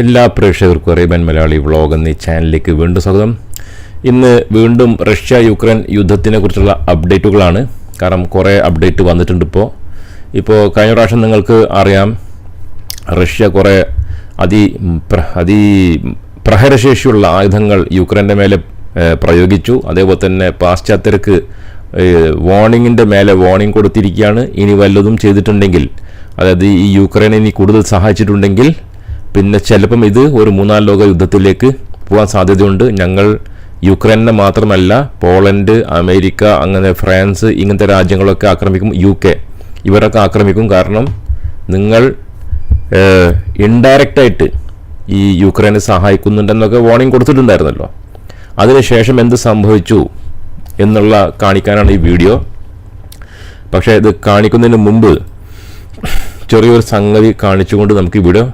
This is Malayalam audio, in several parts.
എല്ലാ പ്രേക്ഷകർക്കും അറേബ്യൻ മലയാളി വ്ളോഗ് എന്ന ചാനലിലേക്ക് വീണ്ടും സ്വാഗതം. ഇന്ന് വീണ്ടും റഷ്യ യുക്രൈൻ യുദ്ധത്തിനെ കുറിച്ചുള്ള അപ്ഡേറ്റുകളാണ്. കാരണം കുറേ അപ്ഡേറ്റ് വന്നിട്ടുണ്ട് ഇപ്പോൾ ഇപ്പോൾ കഴിഞ്ഞ പ്രാവശ്യം നിങ്ങൾക്ക് അറിയാം റഷ്യ കുറേ അതി അതി പ്രഹരശേഷിയുള്ള ആയുധങ്ങൾ യുക്രൈന്റെ മേലെ പ്രയോഗിച്ചു. അതേപോലെ തന്നെ പാശ്ചാത്യർക്ക് വാർണിങ്ങിന്റെ മേലെ വാർണിംഗ് കൊടുത്തിരിക്കുകയാണ്. ഇനി വല്ലതും ചെയ്തിട്ടുണ്ടെങ്കിൽ അതായത് ഈ യുക്രൈനെ ഇനി കൂടുതൽ സഹായിച്ചിട്ടുണ്ടെങ്കിൽ പിന്നെ ചിലപ്പം ഇത് ഒരു മൂന്നാം ലോക യുദ്ധത്തിലേക്ക് പോകാൻ സാധ്യതയുണ്ട്. ഞങ്ങൾ യുക്രൈനെ മാത്രമല്ല പോളണ്ട് അമേരിക്ക അങ്ങനെ ഫ്രാൻസ് ഇങ്ങനത്തെ രാജ്യങ്ങളൊക്കെ ആക്രമിക്കും യു കെ ഇവരൊക്കെ ആക്രമിക്കും കാരണം നിങ്ങൾ ഇൻഡയറക്റ്റായിട്ട് ഈ യുക്രൈനെ സഹായിക്കുന്നുണ്ടെന്നൊക്കെ വാർണിംഗ് കൊടുത്തിട്ടുണ്ടായിരുന്നല്ലോ. അതിനുശേഷം എന്ത് സംഭവിച്ചു എന്നുള്ള കാണിക്കാനാണ് ഈ വീഡിയോ. പക്ഷേ ഇത് കാണിക്കുന്നതിന് മുമ്പ് ചെറിയൊരു സംഗതി കാണിച്ചുകൊണ്ട് നമുക്ക് ഈ വീഡിയോ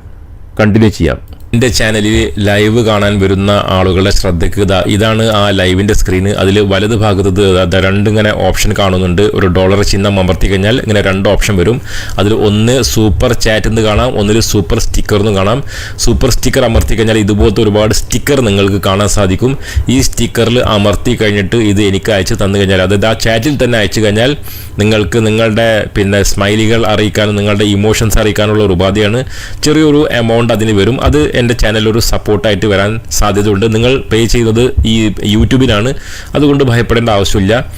കണ്ടിന്യൂ ചെയ്യാം. എന്റെ ചാനലിൽ ലൈവ് കാണാൻ വരുന്ന ആളുകളുടെ ശ്രദ്ധയ്ക്ക് ഇതാ ഇതാണ് ആ ലൈവിന്റെ സ്ക്രീന് അതിൽ വലത് ഭാഗത്ത് രണ്ടിങ്ങനെ ഓപ്ഷൻ കാണുന്നുണ്ട്. ഒരു ഡോളർ ചിഹ്നം അമർത്തി കഴിഞ്ഞാൽ ഇങ്ങനെ രണ്ട് ഓപ്ഷൻ വരും. അതിൽ ഒന്ന് സൂപ്പർ ചാറ്റ് എന്ന് കാണാം ഒന്നിൽ സൂപ്പർ സ്റ്റിക്കർ എന്ന് കാണാം. സൂപ്പർ സ്റ്റിക്കർ അമർത്തി കഴിഞ്ഞാൽ ഇതുപോലത്തെ ഒരുപാട് സ്റ്റിക്കർ നിങ്ങൾക്ക് കാണാൻ സാധിക്കും. ഈ സ്റ്റിക്കറിൽ അമർത്തി കഴിഞ്ഞിട്ട് ഇത് എനിക്ക് അയച്ചു തന്നു കഴിഞ്ഞാൽ അതായത് ആ ചാറ്റിൽ തന്നെ അയച്ചു കഴിഞ്ഞാൽ നിങ്ങൾക്ക് നിങ്ങളുടെ പിന്നെ സ്മൈലികൾ അറിയിക്കാനും നിങ്ങളുടെ ഇമോഷൻസ് അറിയിക്കാനുള്ള ഒരു ഉപാധിയാണ്. ചെറിയൊരു എമൗണ്ട് അതിന് വരും. അത് എന്റെ ചാനൽ ഒരു സപ്പോർട്ടായിട്ട് വരാൻ സാധ്യതയുണ്ട്. നിങ്ങൾ പേ ചെയ്യുന്നത് ഈ യൂട്യൂബിലാണ് അതുകൊണ്ട് ഭയപ്പെടേണ്ട ആവശ്യമില്ല.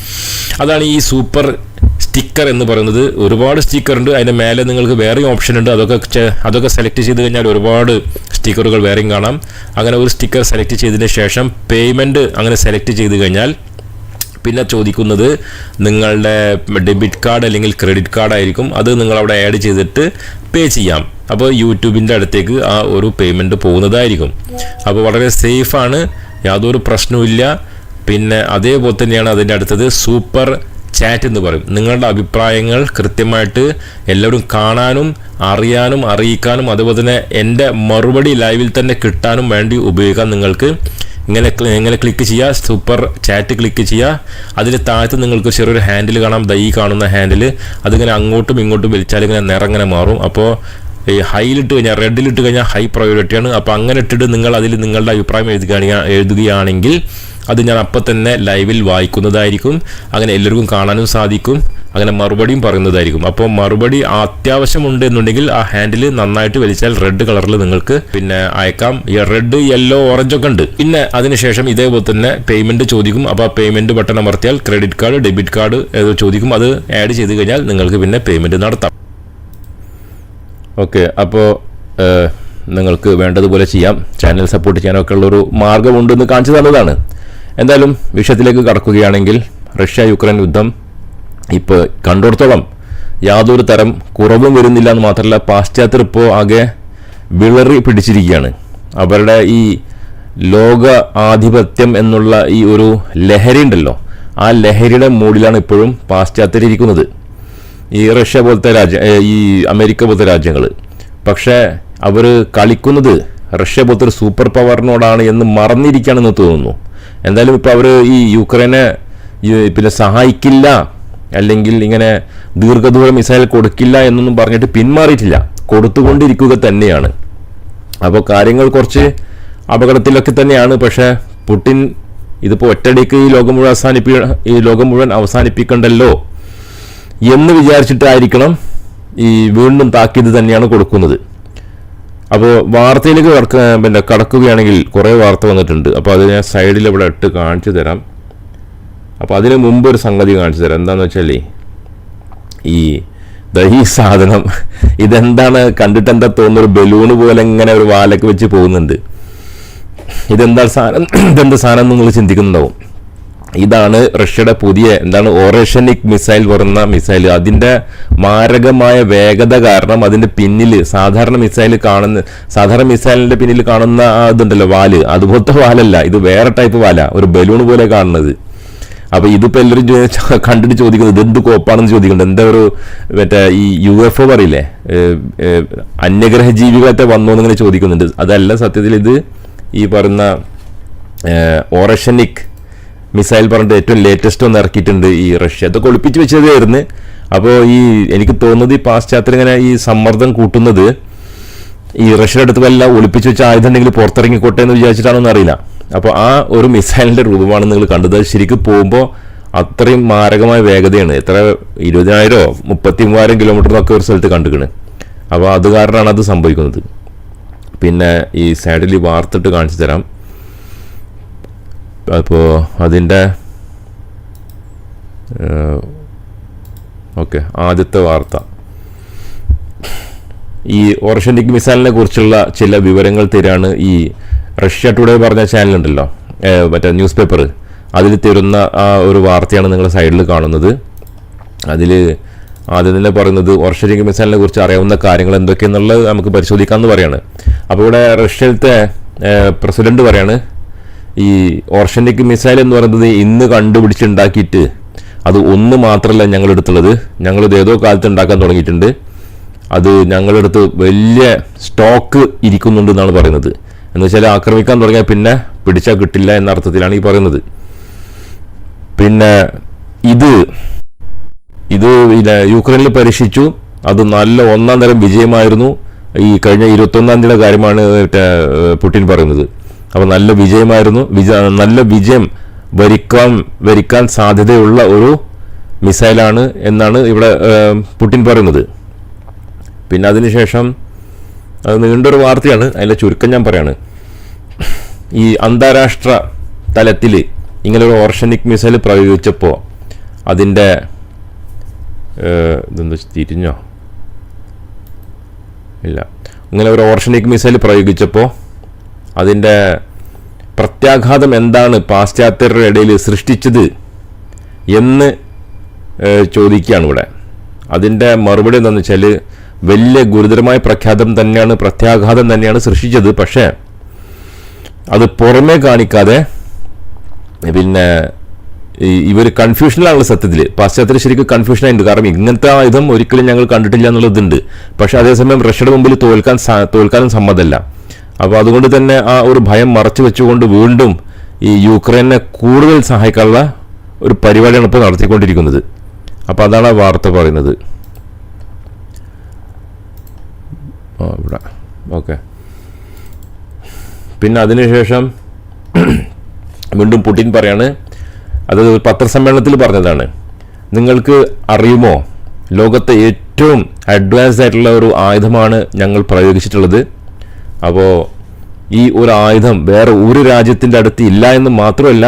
അതാണ് ഈ സൂപ്പർ സ്റ്റിക്കർ എന്ന് പറയുന്നത്. ഒരുപാട് സ്റ്റിക്കർ ഉണ്ട്. അതിന്റെ മേലെ നിങ്ങൾക്ക് വേറെയും ഓപ്ഷൻ ഉണ്ട്. അതൊക്കെ അതൊക്കെ സെലക്ട് ചെയ്ത് കഴിഞ്ഞാൽ ഒരുപാട് സ്റ്റിക്കറുകൾ വേറെയും കാണാം. അങ്ങനെ ഒരു സ്റ്റിക്കർ സെലക്ട് ചെയ്തതിന് ശേഷം പേയ്മെന്റ് അങ്ങനെ സെലക്ട് ചെയ്ത് കഴിഞ്ഞാൽ പിന്നെ ചോദിക്കുന്നത് നിങ്ങളുടെ ഡെബിറ്റ് കാർഡ് അല്ലെങ്കിൽ ക്രെഡിറ്റ് കാർഡ് ആയിരിക്കും. അത് നിങ്ങൾ അവിടെ ആഡ് ചെയ്തിട്ട് പേ ചെയ്യാം. അപ്പോൾ യൂട്യൂബിന്റെ അടുത്തേക്ക് ആ ഒരു പേയ്മെന്റ് പോകുന്നതായിരിക്കും. അപ്പോൾ വളരെ സേഫാണ് യാതൊരു പ്രശ്നവുമില്ല പിന്നെ അതേപോലെ തന്നെയാണ് അതിന്റെ അടുത്തത് സൂപ്പർ ചാറ്റ് എന്ന് പറയും. നിങ്ങളുടെ അഭിപ്രായങ്ങൾ കൃത്യമായിട്ട് എല്ലാവരും കാണാനും അറിയാനും അറിയിക്കാനും അതുപോലെ തന്നെ എന്റെ മറുപടി ലൈവിൽ തന്നെ കിട്ടാനും വേണ്ടി ഉപയോഗിക്കാൻ നിങ്ങൾക്ക്. ഇങ്ങനെ ഇങ്ങനെ ക്ലിക്ക് ചെയ്യുക സൂപ്പർ ചാറ്റ് ക്ലിക്ക് ചെയ്യുക അതിൽ താഴത്ത് നിങ്ങൾക്ക് ചെറിയൊരു ഹാൻഡിൽ കാണാം. ദൈ കാണുന്ന ഹാൻഡിൽ അതിങ്ങനെ അങ്ങോട്ടും ഇങ്ങോട്ടും വലിച്ചാൽ ഇങ്ങനെ നിറങ്ങനെ മാറും. അപ്പോൾ ഈ ഹൈയിലിട്ട് കഴിഞ്ഞാൽ റെഡിലിട്ട് കഴിഞ്ഞാൽ ഹൈ പ്രയോറിറ്റിയാണ് അപ്പോൾ അങ്ങനെ ഇട്ടിട്ട് നിങ്ങൾ അതിൽ നിങ്ങളുടെ അഭിപ്രായം എഴുതുകയാണെങ്കിൽ എഴുതുകയാണെങ്കിൽ അത് ഞാൻ അപ്പം തന്നെ ലൈവിൽ വായിക്കുന്നതായിരിക്കും. അങ്ങനെ എല്ലാവർക്കും കാണാനും സാധിക്കും. അങ്ങനെ മറുപടിയും പറയുന്നതായിരിക്കും. അപ്പോൾ മറുപടി അത്യാവശ്യമുണ്ട് എന്നുണ്ടെങ്കിൽ ആ ഹാൻഡിൽ നന്നായിട്ട് വലിച്ചാൽ റെഡ് കളറിൽ നിങ്ങൾക്ക് പിന്നെ അയക്കാം. റെഡ് യെല്ലോ ഓറഞ്ച് ഒക്കെ ഉണ്ട്. പിന്നെ അതിനുശേഷം ഇതേപോലെ തന്നെ പേയ്മെന്റ് ചോദിക്കും. അപ്പോൾ ആ പേയ്മെന്റ് ബട്ടൺ അമർത്തിയാൽ ക്രെഡിറ്റ് കാർഡ് ഡെബിറ്റ് കാർഡ് ചോദിക്കും. അത് ആഡ് ചെയ്ത് കഴിഞ്ഞാൽ നിങ്ങൾക്ക് പിന്നെ പേയ്മെന്റ് നടത്താം. ഓക്കെ അപ്പോൾ നിങ്ങൾക്ക് വേണ്ടതുപോലെ ചെയ്യാം. ചാനൽ സപ്പോർട്ട് ചെയ്യാനൊക്കെ ഉള്ളൊരു മാർഗമുണ്ടെന്ന് കാണിച്ചു തന്നതാണ്. എന്തായാലും വിഷയത്തിലേക്ക് കടക്കുകയാണെങ്കിൽ റഷ്യ യുക്രൈൻ യുദ്ധം ഇപ്പോൾ കണ്ടിടത്തോളം യാതൊരു തരം കുറവും വരുന്നില്ല എന്ന് മാത്രമല്ല പാശ്ചാത്യർ ഇപ്പോൾ ആകെ വിളറി പിടിച്ചിരിക്കുകയാണ്. അവരുടെ ഈ ലോക ആധിപത്യം എന്നുള്ള ഈ ഒരു ലഹരി ഉണ്ടല്ലോ ആ ലഹരിയുടെ മൂടിലാണ് ഇപ്പോഴും പാശ്ചാത്യർ ഇരിക്കുന്നത്. ഈ റഷ്യ പോലത്തെ രാജ്യ ഈ അമേരിക്ക പോലത്തെ രാജ്യങ്ങൾ പക്ഷേ അവർ കളിക്കുന്നത് റഷ്യ പോലത്തെ ഒരു സൂപ്പർ പവറിനോടാണ് എന്ന് മറന്നിരിക്കുകയാണെന്ന് തോന്നുന്നു. എന്തായാലും ഇപ്പോൾ അവർ ഈ യുക്രൈനെ പിന്നെ സഹായിക്കില്ല അല്ലെങ്കിൽ ഇങ്ങനെ ദീർഘദൂര മിസൈൽ കൊടുക്കില്ല എന്നൊന്നും പറഞ്ഞിട്ട് പിന്മാറിയിട്ടില്ല. കൊടുത്തുകൊണ്ടിരിക്കുക തന്നെയാണ്. അപ്പോൾ കാര്യങ്ങൾ കുറച്ച് അപകടത്തിലൊക്കെ തന്നെയാണ്. പക്ഷേ പുടിൻ ഇതിപ്പോൾ ഒറ്റടിക്ക് ഈ ലോകം മുഴുവൻ അവസാനിപ്പി ഈ ലോകം മുഴുവൻ അവസാനിപ്പിക്കണ്ടല്ലോ. എന്ന് വിചാരിച്ചിട്ടായിരിക്കണം ഈ വീണ്ടും താക്കീത് തന്നെയാണ് കൊടുക്കുന്നത്. അപ്പോൾ വാർത്തയിലേക്ക് കടക്ക പിന്നെ കടക്കുകയാണെങ്കിൽ കുറേ വാർത്ത വന്നിട്ടുണ്ട്. അപ്പോൾ അത് ഞാൻ സൈഡിൽ ഇവിടെ ഇട്ട് കാണിച്ചു തരാം. അപ്പോൾ അതിന് മുമ്പ് ഒരു സംഗതി കാണിച്ചു തരാം. എന്താണെന്ന് വെച്ചാൽ ഈ ദഹി സാധനം ഇതെന്താണ് കണ്ടിട്ട് എന്താ തോന്നുന്ന? ഒരു ബലൂണ് പോലെ ഇങ്ങനെ ഒരു വാലൊക്കെ വെച്ച് പോകുന്നുണ്ട്. ഇതെന്താ സാധനം? ഇതെന്താ സാധനം നിങ്ങൾ ചിന്തിക്കുന്നുണ്ടാവും? ഇതാണ് റഷ്യയുടെ പുതിയ എന്താണ് ഓറേഷനിക് മിസൈൽ പറയുന്ന മിസൈൽ അതിന്റെ മാരകമായ വേഗത കാരണം അതിന്റെ പിന്നിൽ സാധാരണ മിസൈൽ കാണുന്ന സാധാരണ മിസൈലിന്റെ പിന്നിൽ കാണുന്ന ഇതുണ്ടല്ലോ വാൽ. അതുപോലത്തെ വാലല്ല ഇത് വേറെ ടൈപ്പ് വാല ഒരു ബലൂൺ പോലെ കാണുന്നത്. അപ്പൊ ഇതിപ്പോ എല്ലാവരും കണ്ടിട്ട് ചോദിക്കുന്നത് ഇതെന്ത് കോപ്പാണെന്ന് ചോദിക്കുന്നത് എന്താ ഒരു മറ്റേ ഈ യു എഫ് ഒ പറയില്ലേ? അന്യഗ്രഹ ജീവികളൊക്കെ വന്നു എന്നിങ്ങനെ ചോദിക്കുന്നുണ്ട്. അതല്ല സത്യത്തിൽ ഇത് ഈ പറയുന്ന ഓറഷനിക് മിസൈൽ പറഞ്ഞിട്ട് ഏറ്റവും ലേറ്റസ്റ്റ് ഒന്ന് ഇറക്കിയിട്ടുണ്ട് ഈ റഷ്യ. അതൊക്കെ ഒളിപ്പിച്ച് വെച്ചതായിരുന്നു. അപ്പോൾ ഈ എനിക്ക് തോന്നുന്നത് ഈ പാശ്ചാത്യം ഇങ്ങനെ ഈ സമ്മർദ്ദം കൂട്ടുന്നത് ഈ റഷ്യയുടെ അടുത്ത് വല്ല ഒളിപ്പിച്ച് വെച്ച ആയുധം ഉണ്ടെങ്കിൽ പുറത്തിറങ്ങിക്കോട്ടെ എന്ന് വിചാരിച്ചിട്ടാണെന്ന് അറിയില്ല. അപ്പോൾ ആ ഒരു മിസൈലിന്റെ രൂപമാണ് നിങ്ങൾ കണ്ടത്. ശരിക്കും പോകുമ്പോൾ അത്രയും മാരകമായ വേഗതയാണ്. എത്ര? ഇരുപതിനായിരോ? മുപ്പത്തി മൂവായിരം കിലോമീറ്ററിനൊക്കെ ഒരു സ്ഥലത്ത് കണ്ടുക്കണ് അപ്പോൾ അത് കാരണമാണ് അത് സംഭവിക്കുന്നത്. പിന്നെ ഈ സൈഡിൽ വാർത്തിട്ട് കാണിച്ചു തരാം. അപ്പോൾ അതിന്റെ ഓക്കെ ആദ്യത്തെ വാർത്ത. ഈ ഓർഷനിക് മിസൈലിനെ കുറിച്ചുള്ള ചില വിവരങ്ങൾ തരാണ് ഈ റഷ്യ ടുഡേ പറഞ്ഞ ചാനലുണ്ടല്ലോ മറ്റേ ന്യൂസ് പേപ്പർ അതിൽ തരുന്ന ആ ഒരു വാർത്തയാണ് നിങ്ങൾ സൈഡിൽ കാണുന്നത്. അതിൽ ആദ്യം തന്നെ പറയുന്നത് ഓർഷനിക് മിസൈലിനെ കുറിച്ച് അറിയാവുന്ന കാര്യങ്ങൾ എന്തൊക്കെയെന്നുള്ളത് നമുക്ക് പരിശോധിക്കാമെന്ന് പറയാണ്. അപ്പോൾ ഇവിടെ റഷ്യയിലത്തെ പ്രസിഡന്റ് പറയാണ് ഈ ഓർഷനിക് മിസൈൽ എന്ന് പറയുന്നത് ഇന്ന് കണ്ടുപിടിച്ചുണ്ടാക്കിയിട്ട് അത് ഒന്ന് മാത്രമല്ല ഞങ്ങളെടുത്തുള്ളത്. ഞങ്ങളിത് ഏതോ കാലത്ത് ഉണ്ടാക്കാൻ തുടങ്ങിയിട്ടുണ്ട്. അത് ഞങ്ങളെടുത്ത് വലിയ സ്റ്റോക്ക് ഇരിക്കുന്നുണ്ട് എന്നാണ് പറയുന്നത്. എന്ന് വെച്ചാൽ ആക്രമിക്കാൻ തുടങ്ങിയാൽ പിന്നെ പിടിച്ചാൽ കിട്ടില്ല എന്ന അർത്ഥത്തിലാണ് ഈ പറയുന്നത്. പിന്നെ ഇത് ഇത് പിന്നെ യുക്രൈനിൽ പരീക്ഷിച്ചു. അത് നല്ല ഒന്നാം തരം വിജയമായിരുന്നു. ഈ കഴിഞ്ഞ ഇരുപത്തൊന്നാം തീയതിയുടെ കാര്യമാണ് പുടിൻ പറയുന്നത്. അപ്പോൾ നല്ല വിജയമായിരുന്നു. വിജ നല്ല വിജയം വരിക്കാൻ വരിക്കാൻ സാധ്യതയുള്ള ഒരു മിസൈലാണ് എന്നാണ് ഇവിടെ പുടിൻ പറയുന്നത്. പിന്നെ അതിനുശേഷം അത് നീണ്ടൊരു വാർത്തയാണ്. അതിലെ ചുരുക്കം ഞാൻ പറയാണ്. ഈ അന്താരാഷ്ട്ര തലത്തിൽ ഇങ്ങനെ ഒരു ഓർഷനിക് മിസൈൽ പ്രയോഗിച്ചപ്പോൾ അതിന്റെ ഇതെന്താ തിരിഞ്ഞോ? ഇല്ല. ഇങ്ങനെ ഒരു ഓർഷനിക് മിസൈൽ പ്രയോഗിച്ചപ്പോൾ അതിന്റെ പ്രത്യാഘാതം എന്താണ് പാശ്ചാത്യരുടെ ഇടയിൽ സൃഷ്ടിച്ചത് എന്ന് ചോദിക്കുകയാണ് ഇവിടെ. അതിന്റെ മറുപടി എന്താണെന്ന് വെച്ചാൽ വലിയ ഗുരുതരമായ പ്രഖ്യാതം തന്നെയാണ് പ്രത്യാഘാതം തന്നെയാണ് സൃഷ്ടിച്ചത്. പക്ഷേ അത് പുറമേ കാണിക്കാതെ പിന്നെ ഇവർ കൺഫ്യൂഷനിലാണ് സത്യത്തിൽ പാശ്ചാത്യ ശരിക്കും കൺഫ്യൂഷനായിട്ടുണ്ട്. കാരണം ഇങ്ങനത്തെ ആയുധം ഒരിക്കലും ഞങ്ങൾ കണ്ടിട്ടില്ല എന്നുള്ളതുണ്ട്. പക്ഷേ അതേസമയം റഷ്യയുടെ മുമ്പിൽ തോൽക്കാൻ തോൽക്കാനും സമ്മതമല്ല. അപ്പോൾ അതുകൊണ്ട് തന്നെ ആ ഒരു ഭയം മറച്ചു വെച്ചുകൊണ്ട് വീണ്ടും ഈ യുക്രൈനെ കൂടുതൽ സഹായിക്കാനുള്ള ഒരു പരിപാടിയാണ് ഇപ്പോൾ നടത്തിക്കൊണ്ടിരിക്കുന്നത്. അപ്പോൾ അതാണ് ആ വാർത്ത പറയുന്നത്. ഇവിടെ. ഓക്കെ. പിന്നെ അതിനുശേഷം വീണ്ടും പുടിൻ പറയാണ്. അത് പത്രസമ്മേളനത്തിൽ പറഞ്ഞതാണ്. നിങ്ങൾക്ക് അറിയുമോ? ലോകത്തെ ഏറ്റവും അഡ്വാൻസ്ഡ് ആയിട്ടുള്ള ഒരു ആയുധമാണ് ഞങ്ങൾ പ്രയോഗിച്ചിട്ടുള്ളത്. അപ്പോൾ ഈ ഒരു ആയുധം വേറെ ഒരു രാജ്യത്തിന്റെ അടുത്ത് ഇല്ല എന്ന് മാത്രമല്ല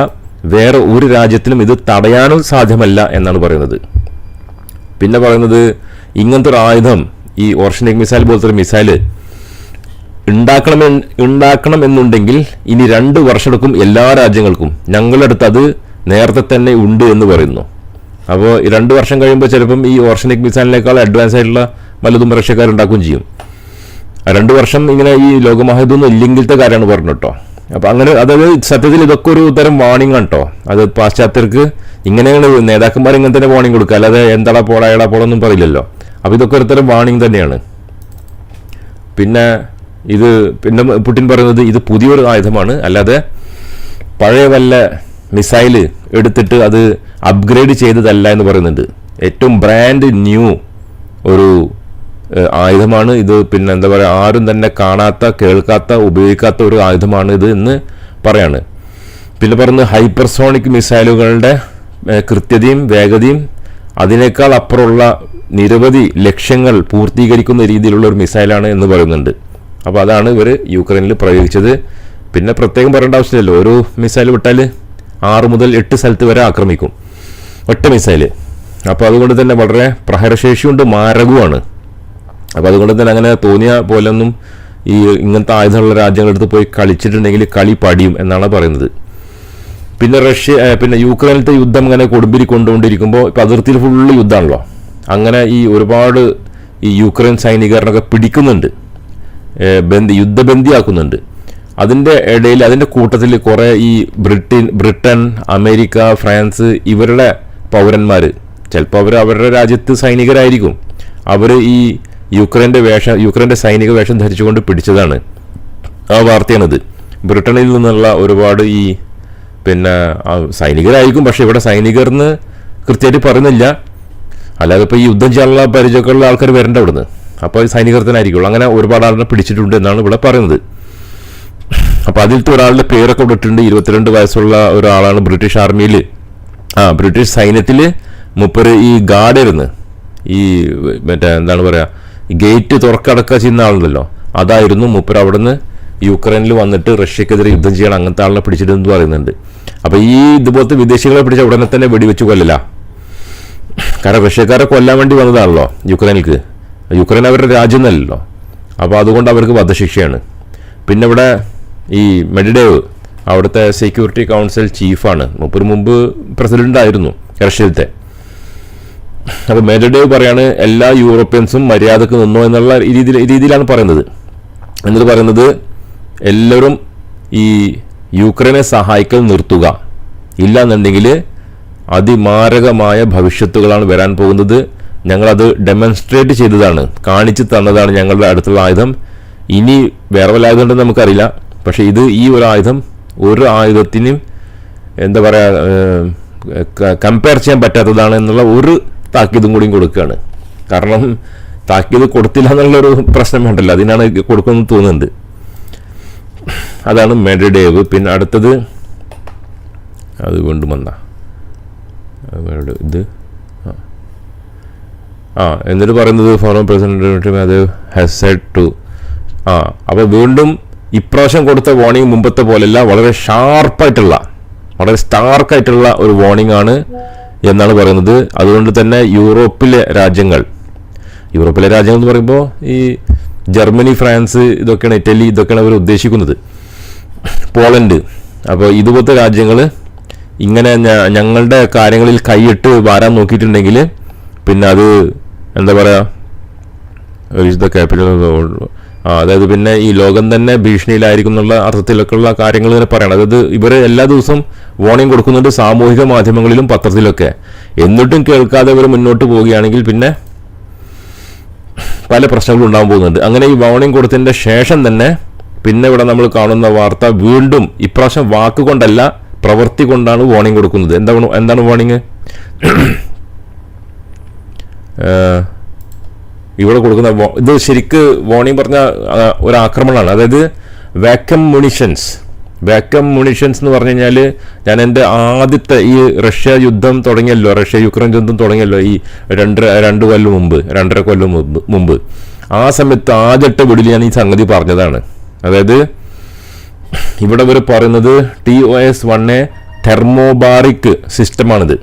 വേറെ ഒരു രാജ്യത്തിനും ഇത് തടയാനും സാധ്യമല്ല എന്നാണ് പറയുന്നത്. പിന്നെ പറയുന്നത് ഇങ്ങനത്തെ ഒരു ആയുധം ഈ ഓർഷനിക് മിസൈൽ പോലത്തെ ഒരു മിസൈൽ ഉണ്ടാക്കണം ഉണ്ടാക്കണം എന്നുണ്ടെങ്കിൽ ഇനി രണ്ട് വർഷമെടുക്കും എല്ലാ രാജ്യങ്ങൾക്കും. ഞങ്ങളുടെ അടുത്ത് അത് നേരത്തെ തന്നെ ഉണ്ട് എന്ന് പറയുന്നു. അപ്പോൾ രണ്ട് വർഷം കഴിയുമ്പോൾ ചിലപ്പം ഈ ഓർഷനിക് മിസൈലിനേക്കാൾ അഡ്വാൻസ് ആയിട്ടുള്ള പലതും റഷ്യക്കാർ ഉണ്ടാക്കുകയും ചെയ്യും. രണ്ട് വർഷം ഇങ്ങനെ ഈ ലോകമഹായുദ്ധമൊന്നും ഇല്ലെങ്കിലത്തെ കാര്യമാണ് പറഞ്ഞു കേട്ടോ അപ്പം അങ്ങനെ അതായത് സത്യത്തിൽ ഇതൊക്കെ ഒരു തരം വാണിംഗ് ആണ് കേട്ടോ അത് പാശ്ചാത്യർക്ക് ഇങ്ങനെയാണ് നേതാക്കന്മാർ ഇങ്ങനെ തന്നെ വാണിംഗ് കൊടുക്കുക. അല്ലാതെ എന്താടാ പോടാ എടാ പോളൊന്നും പറയില്ലല്ലോ. അപ്പോൾ ഇതൊക്കെ ഒരു തരം വാണിംഗ് തന്നെയാണ്. പിന്നെ ഇത് പിന്നെ പുട്ടിൻ പറയുന്നത് ഇത് പുതിയൊരു ആയുധമാണ്. അല്ലാതെ പഴയ വല്ല മിസൈൽ എടുത്തിട്ട് അത് അപ്ഗ്രേഡ് ചെയ്തതല്ല എന്ന് പറയുന്നുണ്ട്. ഏറ്റവും ബ്രാൻഡ് ന്യൂ ഒരു ആയുധമാണ് ഇത്. പിന്നെ എന്താ പറയുക ആരും തന്നെ കാണാത്ത കേൾക്കാത്ത ഉപയോഗിക്കാത്ത ഒരു ആയുധമാണ് ഇത് എന്ന് പറയാണ്. പിന്നെ പറയുന്നത് ഹൈപ്പർസോണിക് മിസൈലുകളുടെ കൃത്യതയും വേഗതയും അതിനേക്കാൾ അപ്പുറമുള്ള നിരവധി ലക്ഷ്യങ്ങൾ പൂർത്തീകരിക്കുന്ന രീതിയിലുള്ള ഒരു മിസൈലാണ് എന്ന് പറയുന്നുണ്ട്. അപ്പോൾ അതാണ് ഇവർ യുക്രൈനിൽ പ്രയോഗിച്ചത്. പിന്നെ പ്രത്യേകം പറയേണ്ട ആവശ്യമില്ലല്ലോ ഒരു മിസൈൽ വിട്ടാൽ ആറ് മുതൽ എട്ട് സ്ഥലത്ത് വരെ ആക്രമിക്കും. ഒറ്റ മിസൈൽ. അപ്പോൾ അതുകൊണ്ട് തന്നെ വളരെ പ്രഹരശേഷിയുണ്ട് മാരകവുമാണ്. അപ്പോൾ അതുകൊണ്ട് തന്നെ അങ്ങനെ തോന്നിയ പോലൊന്നും ഈ ഇങ്ങനത്തെ ആയുധമുള്ള രാജ്യങ്ങളെടുത്ത് പോയി കളിച്ചിട്ടുണ്ടെങ്കിൽ കളി പടിയും എന്നാണ് പറയുന്നത്. പിന്നെ റഷ്യ പിന്നെ യുക്രൈനിലത്തെ യുദ്ധം ഇങ്ങനെ കൊടുമ്പിരി കൊണ്ടുകൊണ്ടിരിക്കുമ്പോൾ ഇപ്പം അതിർത്തിയിൽ ഫുള്ള് യുദ്ധമാണല്ലോ. അങ്ങനെ ഈ ഒരുപാട് ഈ യുക്രൈൻ സൈനികരനൊക്കെ പിടിക്കുന്നുണ്ട്. ബന്ധി യുദ്ധബന്ധിയാക്കുന്നുണ്ട്. അതിന്റെ ഇടയിൽ അതിന്റെ കൂട്ടത്തിൽ കുറേ ഈ ബ്രിട്ടൻ ബ്രിട്ടൻ അമേരിക്ക ഫ്രാൻസ് ഇവരുടെ പൗരന്മാർ ചിലപ്പോൾ അവർ അവരുടെ രാജ്യത്ത് സൈനികരായിരിക്കും. അവർ ഈ യുക്രൈന്റെ വേഷം യുക്രൈന്റെ സൈനിക വേഷം ധരിച്ചുകൊണ്ട് പിടിച്ചതാണ്. ആ വാർത്തയാണിത്. ബ്രിട്ടനിൽ നിന്നുള്ള ഒരുപാട് ഈ പിന്നെ സൈനികരായിരിക്കും പക്ഷേ ഇവിടെ സൈനികർന്ന് കൃത്യമായിട്ട് പറയുന്നില്ല. അല്ലാതെ ഇപ്പോൾ ഈ യുദ്ധം ചെയ്യാനുള്ള പരിചയമൊക്കെയുള്ള ആൾക്കാർ വരേണ്ട അവിടുന്ന് അപ്പോൾ സൈനികർ തന്നെ ആയിരിക്കുള്ളൂ. അങ്ങനെ ഒരുപാട് ആളിനെ പിടിച്ചിട്ടുണ്ട് എന്നാണ് ഇവിടെ പറയുന്നത്. അപ്പോൾ അതിലത്തെ ഒരാളുടെ പേരൊക്കെ ഇട്ടിട്ടുണ്ട്. ഇരുപത്തിരണ്ട് വയസ്സുള്ള ഒരാളാണ് ബ്രിട്ടീഷ് ആർമിയിൽ ആ ബ്രിട്ടീഷ് സൈന്യത്തിൽ മുപ്പര് ഈ ഗാർഡായിരുന്നു. ഈ മറ്റേ എന്താണ് പറയുക ഗേറ്റ് തുറക്കടക്ക ചെയ്യുന്ന ആളുണ്ടല്ലോ. അതായിരുന്നു മൂപ്പർ അവിടെ നിന്ന് യുക്രൈനിൽ വന്നിട്ട് റഷ്യക്കെതിരെ യുദ്ധം ചെയ്യണം അങ്ങനത്തെ ആളിനെ പിടിച്ചിട്ടെന്ന് പറയുന്നുണ്ട്. അപ്പോൾ ഈ ഇതുപോലത്തെ വിദേശികളെ പിടിച്ച ഉടനെ തന്നെ വെടിവെച്ച് കൊല്ലല. കാരണം റഷ്യക്കാരെ കൊല്ലാൻ വേണ്ടി വന്നതാണല്ലോ യുക്രൈനിൽക്ക്. യുക്രൈൻ അവരുടെ രാജ്യം എന്നല്ലല്ലോ അപ്പോൾ അതുകൊണ്ട് അവർക്ക് വധശിക്ഷയാണ്. പിന്നെ ഇവിടെ ഈ മെഡിഡേവ് അവിടുത്തെ സെക്യൂരിറ്റി കൗൺസിൽ ചീഫാണ് മുപ്പതിന് മുമ്പ് പ്രസിഡന്റ് ആയിരുന്നു റഷ്യയിലത്തെ. അപ്പോൾ മേജർഡേവ് പറയാണ് എല്ലാ യൂറോപ്യൻസും മര്യാദയ്ക്ക് നിന്നോ എന്നുള്ള രീതിയിൽ രീതിയിലാണ് പറയുന്നത്. എന്നിട്ട് പറയുന്നത് എല്ലാവരും ഈ യുക്രൈനെ സഹായിക്കൽ നിർത്തുക. ഇല്ല എന്നുണ്ടെങ്കിൽ അതിമാരകമായ ഭവിഷ്യത്തുകളാണ് വരാൻ പോകുന്നത്. ഞങ്ങളത് ഡെമോൺസ്ട്രേറ്റ് ചെയ്തതാണ്. കാണിച്ചു തന്നതാണ് ഞങ്ങളുടെ അടുത്തുള്ള ആയുധം. ഇനി വേറെ വല്ല ആയുധം നമുക്കറിയില്ല. പക്ഷേ ഇത് ഈ ഒരു ആയുധം ഒരു ആയുധത്തിനും എന്താ പറയുക കമ്പയർ ചെയ്യാൻ പറ്റാത്തതാണ് എന്നുള്ള ഒരു താക്കീതും കൂടിയും കൊടുക്കുകയാണ് കാരണം താക്കീത് കൊടുത്തില്ല എന്നുള്ളൊരു പ്രശ്നം വേണ്ടല്ലോ അതിനാണ് കൊടുക്കുമെന്ന് തോന്നുന്നുണ്ട്. അതാണ് മെഡഡേവ് പിന്നെ അടുത്തത് അത് വീണ്ടും വന്ന ഇത് ആ. എന്നിട്ട് പറയുന്നത് ഫോറം പ്രസിഡന്റ് അത് ഹാസ് സെഡ് ടു ആ അപ്പോൾ വീണ്ടും ഇപ്രാവശ്യം കൊടുത്ത വാർണിംഗ് മുമ്പത്തെ പോലെയല്ല വളരെ ഷാർപ്പായിട്ടുള്ള വളരെ സ്റ്റാർക്കായിട്ടുള്ള ഒരു വാർണിംഗ് ആണ് എന്നാണ് പറയുന്നത്. അതുകൊണ്ട് തന്നെ യൂറോപ്പിലെ രാജ്യങ്ങൾ യൂറോപ്പിലെ രാജ്യങ്ങൾ എന്ന് പറയുമ്പോൾ ഈ ജർമ്മനി ഫ്രാൻസ് ഇതൊക്കെയാണ് ഇറ്റലി ഇതൊക്കെയാണ് അവർ ഉദ്ദേശിക്കുന്നത്. പോളണ്ട്. അപ്പോൾ ഇതുപോലത്തെ രാജ്യങ്ങൾ ഇങ്ങനെ ഞങ്ങളുടെ കാര്യങ്ങളിൽ കൈയിട്ട് വാരാൻ നോക്കിയിട്ടുണ്ടെങ്കിൽ പിന്നെ അത് എന്താ പറയുക ഒരു ഇതൊക്കെ അതായത് പിന്നെ ഈ ലോകം തന്നെ ഭീഷണിയിലായിരിക്കും എന്നുള്ള അർത്ഥത്തിലൊക്കെയുള്ള കാര്യങ്ങൾ തന്നെ പറയണം. അതായത് ഇവർ എല്ലാ ദിവസവും വാർണിംഗ് കൊടുക്കുന്നുണ്ട് സാമൂഹിക മാധ്യമങ്ങളിലും പത്രത്തിലൊക്കെ. എന്നിട്ടും കേൾക്കാതെ ഇവർ മുന്നോട്ട് പോവുകയാണെങ്കിൽ പിന്നെ പല പ്രശ്നങ്ങളും ഉണ്ടാകാൻ പോകുന്നുണ്ട്. അങ്ങനെ ഈ വാർണിംഗ് കൊടുത്തതിന്റെ ശേഷം തന്നെ പിന്നെ ഇവിടെ നമ്മൾ കാണുന്ന വാർത്ത വീണ്ടും ഇപ്രാവശ്യം വാക്കുകൊണ്ടല്ല പ്രവൃത്തി കൊണ്ടാണ് വാർണിംഗ് കൊടുക്കുന്നത്. എന്താണ് എന്താണ് വാർണിംഗ് ഇവിടെ കൊടുക്കുന്ന ഇത് ശരിക്ക് വോണിംഗ് പറഞ്ഞ ഒരു ആക്രമണമാണ്. അതായത് വാക്കം മുണിഷൻസ് വാക്കം മുണിഷൻസ് എന്ന് പറഞ്ഞു കഴിഞ്ഞാൽ ഞാൻ എന്റെ ആദ്യത്തെ ഈ റഷ്യ യുദ്ധം തുടങ്ങിയല്ലോ റഷ്യ യുക്രൈൻ യുദ്ധം തുടങ്ങിയല്ലോ ഈ രണ്ടര രണ്ട് കൊല്ലം മുമ്പ് രണ്ടര കൊല്ലം മുമ്പ് ആ സമയത്ത് ആദ്യത്തെ വീടിൽ ഞാൻ ഈ സംഗതി പറഞ്ഞതാണ്. അതായത് ഇവിടെ ഇവർ പറയുന്നത് T O S one A thermobaric സിസ്റ്റമാണിത്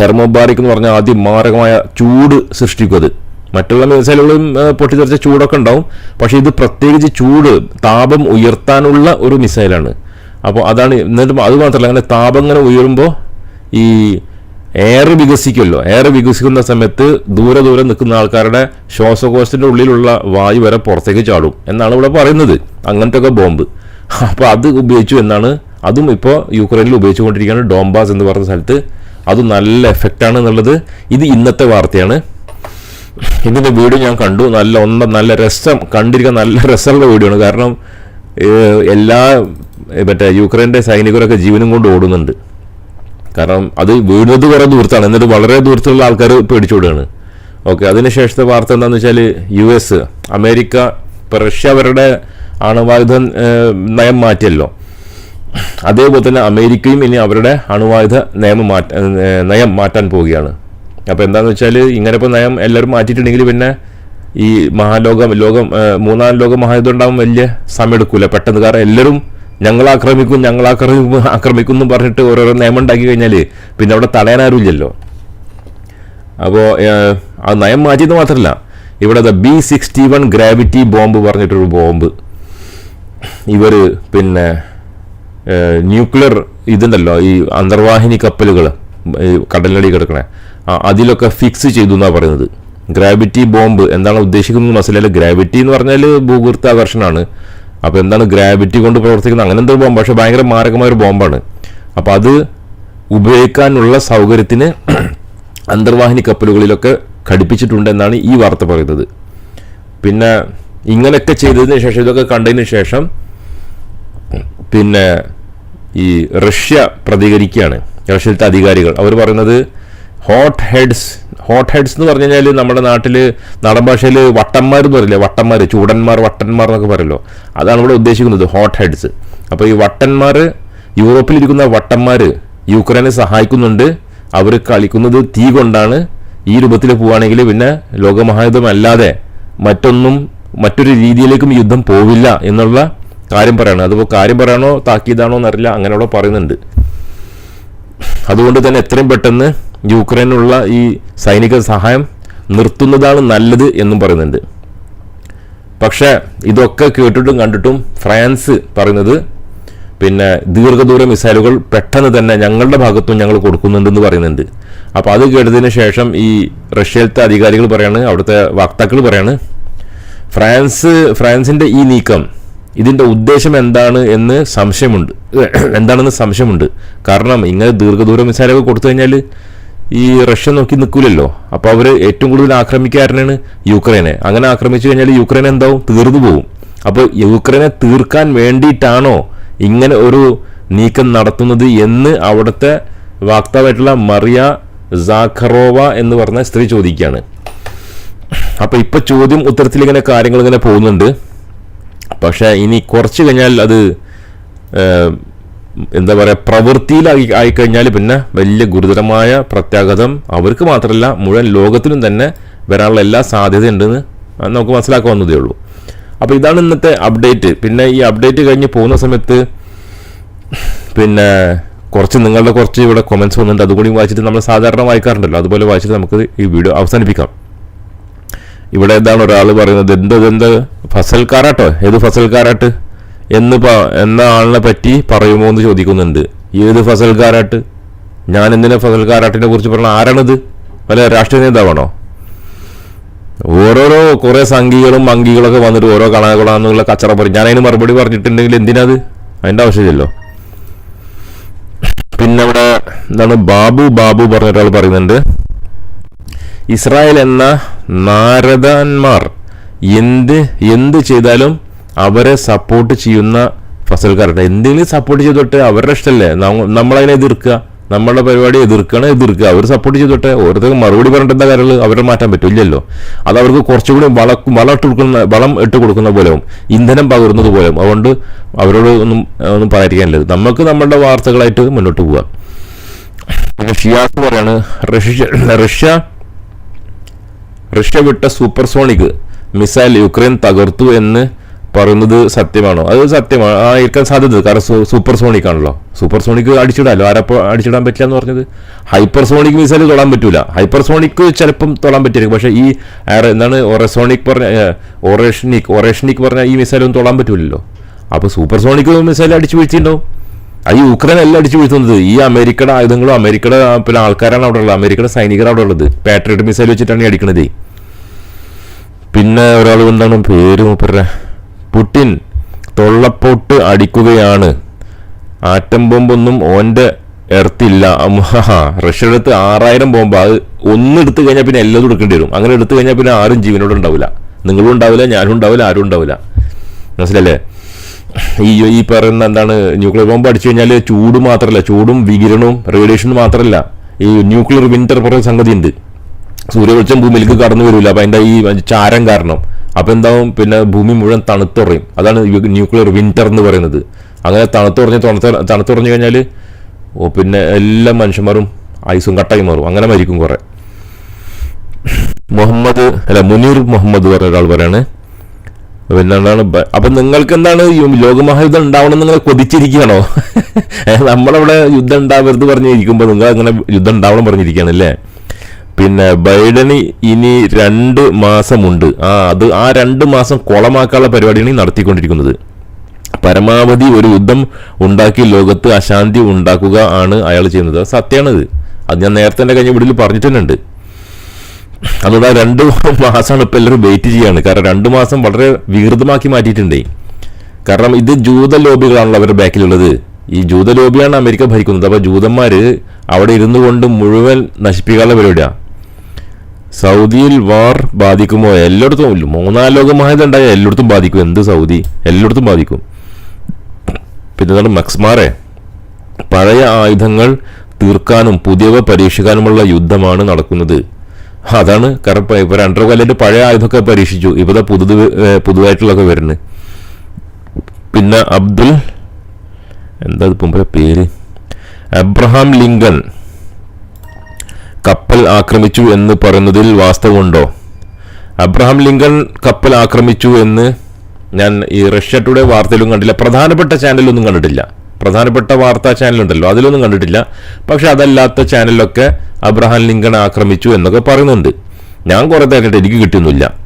thermobaric എന്ന് പറഞ്ഞാൽ ആദ്യം മാരകമായ ചൂട് സൃഷ്ടിക്കും അത്. മറ്റുള്ള മിസൈലുകളും പൊട്ടിത്തെറിച്ച ചൂടൊക്കെ ഉണ്ടാവും. പക്ഷേ ഇത് പ്രത്യേകിച്ച് ചൂട് താപം ഉയർത്താനുള്ള ഒരു മിസൈലാണ്. അപ്പോൾ അതാണ് എന്നിട്ട് അത് മാത്രമല്ല അങ്ങനെ താപം ഇങ്ങനെ ഉയരുമ്പോൾ ഈ എയർ വികസിക്കുമല്ലോ. എയർ വികസിക്കുന്ന സമയത്ത് ദൂരെ ദൂരെ നിൽക്കുന്ന ആൾക്കാരുടെ ശ്വാസകോശത്തിന്റെ ഉള്ളിലുള്ള വായു വരെ പുറത്തേക്ക് ചാടും എന്നാണ് ഇവിടെ പറയുന്നത്. അങ്ങനത്തെ ഒക്കെ ബോംബ്. അപ്പോൾ അത് ഉപയോഗിച്ചു എന്നാണ് അതും ഇപ്പോൾ യുക്രൈനിൽ ഉപയോഗിച്ചുകൊണ്ടിരിക്കുകയാണ് ഡോംബാസ് എന്ന് പറഞ്ഞ സ്ഥലത്ത്. അത് നല്ല എഫക്റ്റാണ് എന്നുള്ളത് ഇത് ഇന്നത്തെ വാർത്തയാണ്. ഇതിന്റെ വീഡിയോ ഞാൻ കണ്ടു. നല്ല ഒന്ന നല്ല രസം. കണ്ടിരിക്കാൻ നല്ല രസമുള്ള വീഡിയോ ആണ് കാരണം എല്ലാ മറ്റേ യുക്രൈന്റെ സൈനികരൊക്കെ ജീവനും കൊണ്ട് ഓടുന്നുണ്ട്. കാരണം അത് വീഴുന്നത് കുറേ ദൂരത്താണ്. എന്നിട്ട് വളരെ ദൂരത്തുള്ള ആൾക്കാർ പേടിച്ചോടുകയാണ് ഓക്കെ അതിനുശേഷത്തെ വാർത്ത എന്താണെന്ന് വെച്ചാൽ യു എസ്. അമേരിക്ക ഇപ്പോൾ റഷ്യ അവരുടെ അണുവായുധ നയം മാറ്റിയല്ലോ. അതേപോലെ തന്നെ അമേരിക്കയും ഇനി അവരുടെ അണുവായുധ നിയമം മാറ്റ നയം മാറ്റാൻ പോവുകയാണ്. അപ്പോൾ എന്താണെന്ന് വെച്ചാൽ ഇങ്ങനെ ഇപ്പോൾ നയം എല്ലാവരും മാറ്റിയിട്ടുണ്ടെങ്കിൽ പിന്നെ ഈ മഹാലോകം ലോകം മൂന്നാം ലോക മഹായുദ്ധം ഉണ്ടാകും വലിയ സമയമെടുക്കൂല. പെട്ടെന്ന് കാരണം എല്ലാവരും ഞങ്ങൾ ആക്രമിക്കും ഞങ്ങൾ ആക്രമിക്കും ആക്രമിക്കും എന്ന് പറഞ്ഞിട്ട് ഓരോരോ നിയമം ഉണ്ടാക്കി കഴിഞ്ഞാൽ പിന്നെ അവിടെ തടയാനാരുമില്ലല്ലോ അപ്പോൾ ആ നയം മാറ്റിയത് മാത്രമല്ല ഇവിടെ B sixty one gravity bomb പറഞ്ഞിട്ടൊരു ബോംബ്. ഇവർ പിന്നെ ന്യൂക്ലിയർ ഇതുണ്ടല്ലോ ഈ അന്തർവാഹിനി കപ്പലുകൾ കടലടി കിടക്കണേ. അതിലൊക്കെ ഫിക്സ് ചെയ്തു എന്നാണ് പറയുന്നത്. ഗ്രാവിറ്റി ബോംബ് എന്താണ് ഉദ്ദേശിക്കുന്നത് മനസ്സിലായില്ല ഗ്രാവിറ്റി എന്ന് പറഞ്ഞാൽ ഭൂഗുരുത്താകർഷണമാണ് അപ്പോൾ എന്താണ് ഗ്രാവിറ്റി കൊണ്ട് പ്രവർത്തിക്കുന്നത്? അങ്ങനെ എന്തൊരു ബോംബ് പക്ഷേ ഭയങ്കര മാരകമായ ഒരു ബോംബാണ് അപ്പോൾ അത് ഉപയോഗിക്കാനുള്ള സൗകര്യത്തിന് അന്തർവാഹിനി കപ്പലുകളിലൊക്കെ ഘടിപ്പിച്ചിട്ടുണ്ട് എന്നാണ് ഈ വാർത്ത പറയുന്നത്. പിന്നെ ഇങ്ങനെയൊക്കെ ചെയ്തതിന് ശേഷം ഇതൊക്കെ കണ്ടതിന് ശേഷം പിന്നെ ഈ റഷ്യ പ്രതികരിക്കുകയാണ്. റഷ്യയിലത്തെ അധികാരികൾ. അവർ പറയുന്നത് ഹോട്ട് ഹെഡ്സ് ഹോട്ട് ഹെഡ്സ് എന്ന് പറഞ്ഞു കഴിഞ്ഞാൽ നമ്മുടെ നാട്ടിൽ നാടൻ ഭാഷയിൽ വട്ടന്മാർ എന്ന് പറയില്ലേ? വട്ടന്മാർ ചൂടന്മാർ വട്ടന്മാർ എന്നൊക്കെ പറയല്ലോ അതാണ് ഇവിടെ ഉദ്ദേശിക്കുന്നത് ഹോട്ട് ഹെഡ്സ് അപ്പോൾ ഈ വട്ടന്മാർ യൂറോപ്പിലിരിക്കുന്ന വട്ടന്മാർ യുക്രൈനെ സഹായിക്കുന്നുണ്ട്. അവർ കളിക്കുന്നത് തീ കൊണ്ടാണ്. ഈ രൂപത്തിൽ പോവുകയാണെങ്കിൽ പിന്നെ ലോകമഹായുദ്ധം അല്ലാതെ മറ്റൊന്നും മറ്റൊരു രീതിയിലേക്കും യുദ്ധം പോവില്ല എന്നുള്ള കാര്യം പറയണം. അതിപ്പോൾ കാര്യം പറയണോ താക്കീതാണോ എന്നറിയില്ല. അങ്ങനെയുള്ള പറയുന്നുണ്ട്. അതുകൊണ്ട് തന്നെ എത്രയും പെട്ടെന്ന് യുക്രൈനുള്ള ഈ സൈനിക സഹായം നിർത്തുന്നതാണ് നല്ലത് എന്നും പറയുന്നുണ്ട്. പക്ഷേ ഇതൊക്കെ കേട്ടിട്ടും കണ്ടിട്ടും ഫ്രാൻസ് പറയുന്നത് പിന്നെ ദീർഘദൂര മിസൈലുകൾ പെട്ടെന്ന് തന്നെ ഞങ്ങളുടെ ഭാഗത്തും ഞങ്ങൾ കൊടുക്കുന്നുണ്ടെന്ന് പറയുന്നുണ്ട്. അപ്പോൾ അത് കേട്ടതിന് ശേഷം ഈ റഷ്യയിലത്തെ അധികാരികൾ പറയാണ് അവിടുത്തെ വക്താക്കൾ പറയാണ് ഫ്രാൻസ് ഫ്രാൻസിന്റെ ഈ നീക്കം ഇതിന്റെ ഉദ്ദേശം എന്താണ് എന്ന് സംശയമുണ്ട്. എന്താണെന്ന് സംശയമുണ്ട്. കാരണം ഇങ്ങനെ ദീർഘദൂര മിസൈലൊക്കെ കൊടുത്തു കഴിഞ്ഞാൽ ഈ റഷ്യ നോക്കി നിൽക്കൂലല്ലോ. അപ്പോൾ അവർ ഏറ്റവും കൂടുതൽ ആക്രമിക്കാരനാണ് യുക്രൈനെ. അങ്ങനെ ആക്രമിച്ചു കഴിഞ്ഞാൽ യുക്രൈൻ എന്താവും? തീർന്നു പോകും. അപ്പോൾ യുക്രൈനെ തീർക്കാൻ വേണ്ടിയിട്ടാണോ ഇങ്ങനെ ഒരു നീക്കം നടത്തുന്നത് എന്ന് അവിടുത്തെ വാക്താവായിട്ടുള്ള മറിയ സാഖറോവ എന്ന് പറഞ്ഞ സ്ത്രീ ചോദിക്കുകയാണ്. അപ്പോൾ ഇപ്പോൾ ചോദ്യം ഉത്തരത്തിൽ ഇങ്ങനെ കാര്യങ്ങൾ ഇങ്ങനെ പോകുന്നുണ്ട്. പക്ഷേ ഇനി കുറച്ച് കഴിഞ്ഞാൽ അത് എന്താ പറയുക പ്രവൃത്തിയിലായി ആയിക്കഴിഞ്ഞാൽ പിന്നെ വലിയ ഗുരുതരമായ പ്രത്യാഘാതം അവർക്ക് മാത്രമല്ല മുഴുവൻ ലോകത്തിനും തന്നെ വരാനുള്ള എല്ലാ സാധ്യതയുണ്ടെന്ന് നമുക്ക് മനസ്സിലാക്കാവുന്നതേ ഉള്ളൂ. അപ്പോൾ ഇതാണ് ഇന്നത്തെ അപ്ഡേറ്റ്. പിന്നെ ഈ അപ്ഡേറ്റ് കഴിഞ്ഞ് പോകുന്ന സമയത്ത് പിന്നെ കുറച്ച് നിങ്ങളുടെ കുറച്ച് ഇവിടെ കൊമൻസ് വന്നിട്ടുണ്ട്. അതുകൂടി വായിച്ചിട്ട് നമ്മൾ സാധാരണ വായിക്കാറുണ്ടല്ലോ. അതുപോലെ വായിച്ചിട്ട് നമുക്ക് ഈ വീഡിയോ അവസാനിപ്പിക്കാം. ഇവിടെ എന്താണ് ഒരാൾ പറയുന്നത് എന്ത് എന്ത് ഫസൽക്കാരാട്ടോ? ഏത് ഫസൽ കാരാട്ട് എന്ന് എന്ന ആളിനെ പറ്റി പറയുമോ എന്ന് ചോദിക്കുന്നുണ്ട്. ഏത് ഫസൽ കാരാട്ട് ഞാൻ എന്തിനാ ഫസൽ കാരാട്ടിനെ കുറിച്ച് പറഞ്ഞ ആരാണിത്? വല്ല രാഷ്ട്രീയ നേതാവാണോ? ഓരോരോ കുറെ സംഘികളും അങ്കികളൊക്കെ വന്നിട്ട് ഓരോ കണകളാന്നുള്ള കച്ചറ പറയും. ഞാൻ അതിന് മറുപടി പറഞ്ഞിട്ടുണ്ടെങ്കിൽ എന്തിനാത്? അതിന്റെ ആവശ്യമില്ലല്ലോ. പിന്നെ അവിടെ എന്താണ് ബാബു ബാബു പറഞ്ഞ ഒരാൾ പറയുന്നുണ്ട്. ഇസ്രായേൽ എന്ന നാരദന്മാർ എന്ത് എന്ത് ചെയ്താലും അവരെ സപ്പോർട്ട് ചെയ്യുന്ന ഫസൽക്കാരുടെ എന്തെങ്കിലും സപ്പോർട്ട് ചെയ്തോട്ടെ അവരുടെ ഇഷ്ടമല്ലേ നമ്മ- നമ്മളതിനെ എതിർക്കുക നമ്മളുടെ പരിപാടി എതിർക്കണം എതിർക്കുക അവർ സപ്പോർട്ട് ചെയ്തോട്ടെ ഓരോരുത്തർക്ക് മറുപടി പറഞ്ഞിട്ട് എന്താ കാര്യങ്ങൾ അവരെ മാറ്റാൻ പറ്റില്ലല്ലോ അത് അവർക്ക് കുറച്ചുകൂടി വള വളം ഇട്ട് കൊടുക്കുന്ന വളം ഇട്ട് കൊടുക്കുന്ന പോലെയും ഇന്ധനം പകരുന്നത് പോലെയും അതുകൊണ്ട് അവരോട് ഒന്നും ഒന്നും പറയാതിരിക്കാനില്ല. നമുക്ക് നമ്മളുടെ വാർത്തകളായിട്ട് മുന്നോട്ട് പോകാം പിന്നെ ഷിയാസ് പറയാണ് റഷ്യ റഷ്യ റഷ്യ വിട്ട സൂപ്പർസോണിക് മിസൈൽ യുക്രൈൻ തകർത്തു എന്ന് പറയുന്നത് സത്യമാണോ? അത് സത്യമാണ്. ആയിരിക്കാൻ സാധ്യത കാരണം സൂപ്പർ സോണിക് ആണല്ലോ. സൂപ്പർ സോണിക് അടിച്ചിടാലോ ആരപ്പോ അടിച്ചിടാൻ പറ്റില്ല എന്ന് പറഞ്ഞത്? ഹൈപ്പർ സോണിക് മിസൈൽ തൊടാൻ പറ്റൂല. ഹൈപ്പർ സോണിക് ചിലപ്പം തൊടാൻ പറ്റിയിരിക്കും. പക്ഷേ ഈ എന്താണ് ഒറസോണിക് പറഞ്ഞ ഒറേഷനിക് ഒറേഷനിക് പറഞ്ഞ ഈ മിസൈലൊന്നും തൊടാൻ പറ്റൂലല്ലോ. അപ്പോൾ സൂപ്പർ സോണിക് മിസൈൽ അടിച്ചു വീഴ്ത്തിയിട്ടുണ്ടാവും അത് യുക്രൈൻ എല്ലാം അടിച്ചു വീഴ്ത്തുന്നത്. ഈ അമേരിക്കയുടെ ആയുധങ്ങളും അമേരിക്കയുടെ പിന്നെ ആൾക്കാരാണ് അവിടെ ഉള്ളത്. അമേരിക്കയുടെ സൈനികർ അവിടെ ഉള്ളത്. പാട്രിയറ്റ് മിസൈൽ വെച്ചിട്ടാണ് ഈ അടിക്കണത്. പിന്നെ ഒരാൾ എന്താണ് പേര് മൂപ്പരുടെ? പുടിൻ തൊള്ളപ്പോട്ട് അടിക്കുകയാണ്. ആറ്റം ബോംബൊന്നും ഓന്റെ എർത്തില്ല. റഷ്യയുടെ അടുത്ത് ആറായിരം ബോംബ്. അത് ഒന്ന് എടുത്തു കഴിഞ്ഞാൽ പിന്നെ എല്ലാം എടുക്കേണ്ടി വരും. അങ്ങനെ എടുത്തു കഴിഞ്ഞാൽ പിന്നെ ആരും ജീവനോട് ഉണ്ടാവില്ല. നിങ്ങളും ഉണ്ടാവില്ല ഞാനും ഉണ്ടാവില്ല ആരും ഉണ്ടാവില്ല. മനസ്സിലല്ലേ? ഈ ഈ പറയുന്ന എന്താണ് ന്യൂക്ലിയർ ബോംബ് അടിച്ചു കഴിഞ്ഞാൽ ചൂട് മാത്രമല്ല ചൂടും വികിരണവും റേഡിയേഷനും മാത്രമല്ല ഈ ന്യൂക്ലിയർ വിന്റർ പറയുന്ന സംഗതി ഉണ്ട് സൂര്യവെളിച്ചം ഭൂമിയിലേക്ക് കടന്നു വരില്ല അപ്പം അതിന്റെ ഈ ചാരം കാരണം. അപ്പൊ എന്താവും പിന്നെ ഭൂമി മുഴുവൻ തണുത്തുറയും. അതാണ് ന്യൂക്ലിയർ വിന്റർ എന്ന് പറയുന്നത്. അങ്ങനെ തണുത്തുറഞ്ഞ് തണുത്ത തണുത്തുറഞ്ഞു കഴിഞ്ഞാൽ ഓ പിന്നെ എല്ലാ മനുഷ്യന്മാരും ഐസും കട്ടായി മാറും. അങ്ങനെ മരിക്കും കുറെ. മുഹമ്മദ് അല്ല മുനീർ മുഹമ്മദ് പറഞ്ഞ ഒരാൾ പറയാണ്. പിന്നെ എന്താണ് ബ- അപ്പൊ നിങ്ങൾക്ക് എന്താണ് ലോകമഹായുദ്ധം ഉണ്ടാവണം നിങ്ങൾ കൊതിച്ചിരിക്കുകയാണോ? നമ്മളവിടെ യുദ്ധം ഉണ്ടാവരുത് പറഞ്ഞിരിക്കുമ്പോൾ നിങ്ങൾ അങ്ങനെ യുദ്ധം ഉണ്ടാവണം പറഞ്ഞിരിക്കുകയാണല്ലേ പിന്നെ ബൈഡന് ഇനി രണ്ട് മാസമുണ്ട്. ആ അത് ആ രണ്ട് മാസം കുളമാക്കാനുള്ള പരിപാടിയാണ് ഈ നടത്തിക്കൊണ്ടിരിക്കുന്നത്. പരമാവധി ഒരു യുദ്ധം ഉണ്ടാക്കി ലോകത്ത് അശാന്തി ഉണ്ടാക്കുക ആണ് അയാൾ ചെയ്യുന്നത്. സത്യമാണത്. അത് ഞാൻ നേരത്തെ തന്നെ കഴിഞ്ഞ വീട്ടിൽ പറഞ്ഞിട്ടുണ്ട് അതുകൊണ്ട് ആ രണ്ട് മാസമാണ് ഇപ്പം എല്ലാവരും വെയിറ്റ് ചെയ്യാണ്. കാരണം രണ്ട് മാസം വളരെ വികൃതമാക്കി മാറ്റിയിട്ടുണ്ടേ. കാരണം ഇത് ജൂത ലോബികളാണല്ലോ അവരുടെ ബാക്കിലുള്ളത്. ഈ ജൂത ലോബിയാണ് അമേരിക്ക ഭരിക്കുന്നത്. അപ്പോൾ ജൂതന്മാര് അവിടെ ഇരുന്നു കൊണ്ട് മുഴുവൻ നശിപ്പിക്കാനുള്ള പരിപാടിയാണ് സൗദിയിൽ വാർ ബാധിക്കുമോ? എല്ലായിടത്തും ഇല്ല. മൂന്നാം ലോകമായത് ഉണ്ടായ എല്ലായിടത്തും ബാധിക്കും. എന്ത് സൗദി? എല്ലായിടത്തും ബാധിക്കും. പിന്നെ എന്താണ് മക്സ്മാറെ പഴയ ആയുധങ്ങൾ തീർക്കാനും പുതിയവ പരീക്ഷിക്കാനുമുള്ള യുദ്ധമാണ് നടക്കുന്നത്. അതാണ് കാരണം ഇപ്പൊ രണ്ടര കൊല്ലമായിട്ട് പഴയ ആയുധമൊക്കെ പരീക്ഷിച്ചു. ഇപ്പോഴത്തെ പുതു പുതുതായിട്ടുള്ളതൊക്കെ വരുന്നത്. പിന്നെ അബ്ദുൽ എന്താ ഇപ്പം പേര്? അബ്രഹാം ലിങ്കൺ കപ്പൽ ആക്രമിച്ചു എന്ന് പറയുന്നതിൽ വാസ്തവമുണ്ടോ? അബ്രഹാം ലിങ്കൺ കപ്പൽ ആക്രമിച്ചു എന്ന് ഞാൻ ഈ റഷ്യ ടുഡേ വാർത്തയിലും കണ്ടില്ല. പ്രധാനപ്പെട്ട ചാനലൊന്നും കണ്ടിട്ടില്ല. പ്രധാനപ്പെട്ട വാർത്താ ചാനലുണ്ടല്ലോ അതിലൊന്നും കണ്ടിട്ടില്ല. പക്ഷെ അതല്ലാത്ത ചാനലൊക്കെ അബ്രഹാം ലിങ്കൺ ആക്രമിച്ചു എന്നൊക്കെ പറയുന്നുണ്ട്. ഞാൻ കുറെ തേക്കിട്ട് എനിക്ക് കിട്ടുന്നില്ല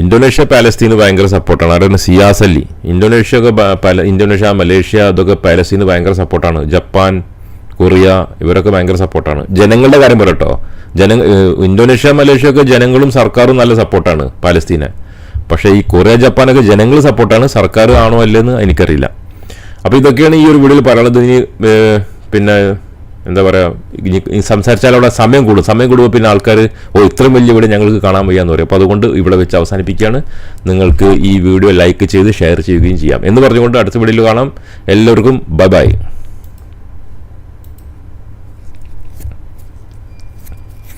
ഇന്തോനേഷ്യ പാലസ്തീന് ഭയങ്കര സപ്പോർട്ടാണ് അവിടെ സിയാസ് അല്ലി ഇന്തോനേഷ്യ ഒക്കെ ഇന്തോനേഷ്യ മലേഷ്യ അതൊക്കെ പാലസ്തീന് ഭയങ്കര സപ്പോർട്ടാണ് ജപ്പാൻ കൊറിയ ഇവരൊക്കെ ഭയങ്കര സപ്പോർട്ടാണ് ജനങ്ങളുടെ കാര്യം പറയട്ടോ. ജന ഇന്തോനേഷ്യ മലേഷ്യ ഒക്കെ ജനങ്ങളും സർക്കാരും നല്ല സപ്പോർട്ടാണ് പാലസ്തീനെ. പക്ഷേ ഈ കൊറിയ ജപ്പാനൊക്കെ ജനങ്ങൾ സപ്പോർട്ടാണ് സർക്കാർ ആണോ അല്ലെന്ന് എനിക്കറിയില്ല. അപ്പോൾ ഇതൊക്കെയാണ് ഈ ഒരു വീഡിയോയിൽ പറയുന്നത് ഇനി പിന്നെ എന്താ പറയുക സംസാരിച്ചാൽ അവിടെ സമയം കൂടും. സമയം കൂടുമ്പോൾ പിന്നെ ആൾക്കാർ ഓ ഇത്രയും വലിയ വീട് ഞങ്ങൾക്ക് കാണാൻ വയ്യാന്ന് പറയും. അപ്പോൾ അതുകൊണ്ട് ഇവിടെ വെച്ച് അവസാനിപ്പിക്കുകയാണ്. നിങ്ങൾക്ക് ഈ വീഡിയോ ലൈക്ക് ചെയ്ത് ഷെയർ ചെയ്യുകയും ചെയ്യാം. എന്ന് പറഞ്ഞുകൊണ്ട് അടുത്ത വീഡിയോയിൽ കാണാം. എല്ലാവർക്കും ബൈ ബൈ.